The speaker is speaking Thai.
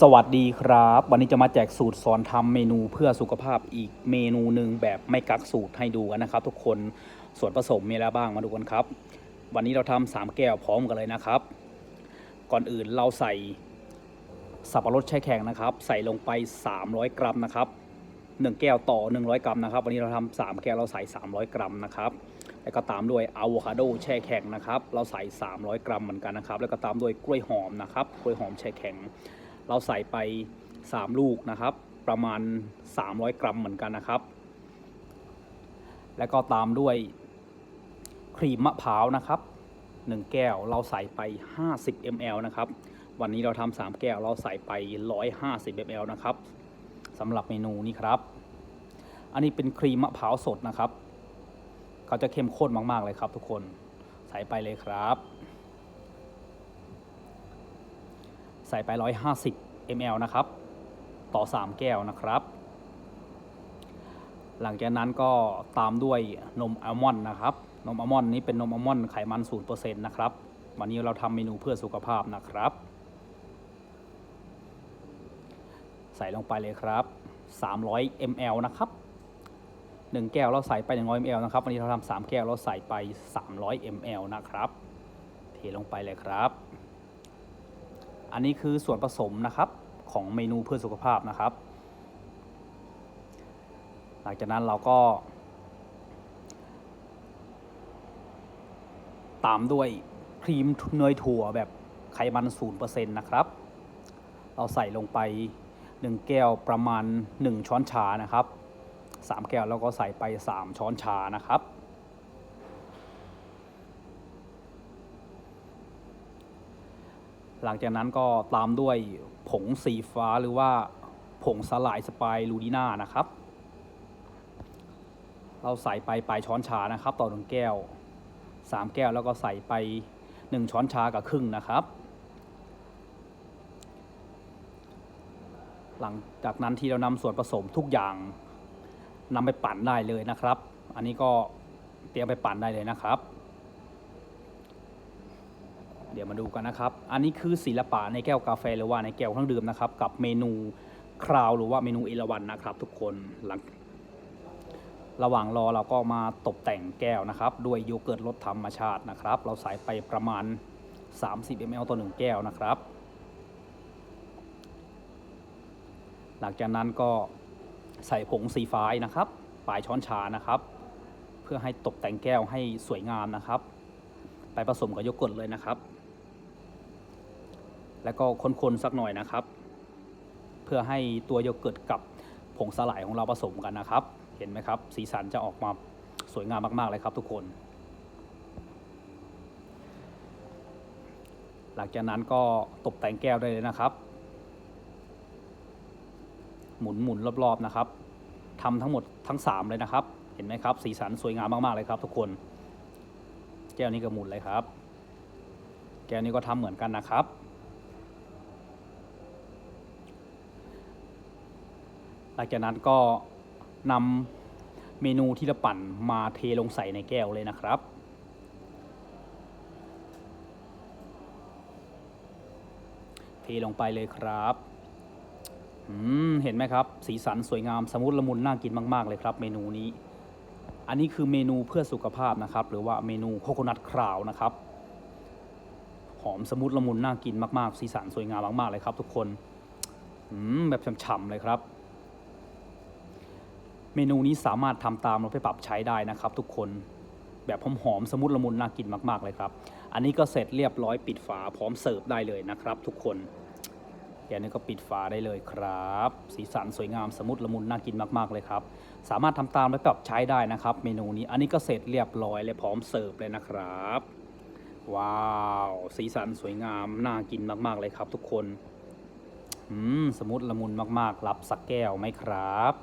สวัสดีครับ วันนี้จะมาแจกสูตรสอนทำเมนูเพื่อสุขภาพอีกเมนูหนึ่งแบบไม่กักสูตรให้ดูกันนะครับ ทุกคนส่วนผสมมีอะไรบ้างมาดูกันครับ วันนี้เราทำสามแก้วพร้อมกันเลยนะครับ ก่อนอื่นเราใส่สับปะรดแช่แข็งนะครับ ใส่ลงไป 300 กรัมนะครับ 1 แก้วต่อ 100 กรัมนะครับ วันนี้เราทำสามแก้วเราใส่ 300 กรัมนะครับแล้วก็ตามด้วยอะโวคาโดแช่แข็งนะครับ เราใส่ 300 กรัมเหมือนกันนะครับ แล้วก็ตามด้วยกล้วยหอมนะครับกล้วยหอมแช่แข็ง เราใส่ไป 3 ลูกนะครับ ประมาณ 300 กรัมเหมือนกันนะครับ แล้วก็ตามด้วยครีมมะพร้าวนะครับ 1 แก้วเราใส่ไป 50 ml นะครับ วันนี้เราทำ3แก้วเราใส่ไป 150 ml นะครับสำหรับเมนูนี้ครับ อันนี้เป็นครีมมะพร้าวสดนะครับ เขาจะเข้มข้นมาก ๆ เลยครับทุกคน ใส่ไปเลยครับ ใส่ไป 150 ml นะครับ ต่อ 3 แก้วนะครับ หลังจากนั้นก็ตามด้วยนมอัลมอนด์นะครับ นมอัลมอนด์นี้เป็นนมอัลมอนด์ไขมัน 0%นะครับ วันนี้เราทำเมนูเพื่อสุขภาพนะครับ ใส่ลงไปเลยครับ 300 ml นะครับ 1 แก้วเราใส่ไป 100 ml นะครับ วันนี้เราทำ3แก้วเราใส่ไป 300 ml นะครับ เทลงไปเลยครับ อันนี้คือส่วนผสมนะครับของเมนูเพื่อสุขภาพนะครับ หลังจากนั้นเราก็ตามด้วยครีมเนยถั่วแบบไขมัน0%นะครับ เราใส่ลงไป 1 แก้วประมาณ 1 ช้อนชานะครับ 3 แก้วแล้วก็ใส่ไป 3 ช้อนชานะครับ หลังจากนั้นก็ตามด้วยผงสีฟ้าหรือว่าผงสลายสไปรูดิน่านะครับ เราใส่ไปปลายช้อนชานะครับ ต่อหนึ่งแก้ว 3 แก้วแล้วก็ใส่ไป 1 ช้อนชากับครึ่งนะครับ หลังจากนั้นที่เรานำส่วนผสมทุกอย่างนำไปปั่นได้เลยนะครับ อันนี้ก็เตรียมไปปั่นได้เลยนะครับ เดี๋ยวมาดูกันนะครับ อันนี้คือศิลปะในแก้วกาแฟหรือว่าในแก้วเครื่องดื่มนะครับ กับเมนูคราวหรือว่าเมนูเอราวันนะครับ ทุกคนหลังระหว่างรอเราก็มาตกแต่งแก้วนะครับ ด้วยโยเกิร์ตรสธรรมชาตินะครับ เราใส่ไปประมาณ 30 ml ต่อ1แก้วนะครับ หลังจากนั้นก็ใส่ผงสีฟ้านะครับปลายช้อนชานะครับ เพื่อให้ตกแต่งแก้วให้สวยงามนะครับ ไปผสมกับโยเกิร์ตเลยนะครับ แล้วก็คนๆสักหน่อยนะครับ เพื่อให้ตัวโยเกิร์ตกับผงสลายของเราผสมกันนะครับ เห็นไหมครับ สีสันจะออกมาสวยงามมากๆเลยครับทุกคน หลังจากนั้นก็ตกแต่งแก้วได้เลยนะครับ หมุนหมุนรอบๆนะครับทำทั้งหมดทั้ง 3 เลยนะครับ เห็นไหมครับ สีสันสวยงามมากๆเลยครับ ทุกคน แก้วนี้ก็หมุนเลยครับ แก้วนี้ก็ทำเหมือนกันนะครับ หลังจากนั้นก็นำเมนูที่เราปั่นมาเทลงใส่ในแก้วเลยนะครับเทลงไปเลยครับเห็นไหมครับ สีสันสวยงามสมุดละมุนน่ากินมาก ๆ เลยครับ เมนูนี้ อันนี้คือเมนูเพื่อสุขภาพนะครับ หรือว่าเมนูโคโคนัทคราวนะครับ หอมสมุดละมุนน่ากินมาก ๆ สีสันสวยงามมาก ๆ เลยครับ ทุกคนแบบฉ่ำๆเลยครับ เมนูนี้สามารถทำตามเราไปปรับใช้ได้นะครับ ทุกคนแบบหอมๆสมุดละมุนน่ากินมาก ๆ เลยครับ อันนี้ก็เสร็จเรียบร้อยปิดฝาพร้อมเสิร์ฟได้เลยนะครับ ทุกคนแกนี้ก็ปิดฝาได้เลยครับ สีสันสวยงามสมุดละมุนน่ากินมากๆเลยครับ สามารถทำตามและปรับใช้ได้นะครับ เมนูนี้อันนี้ก็เสร็จเรียบร้อยเลยพร้อมเสิร์ฟเลยนะครับ ว้าว สีสันสวยงามน่ากินมากๆเลยครับ ทุกคน อืมสมุดละมุนมากๆ รับสักแก้วไหมครับ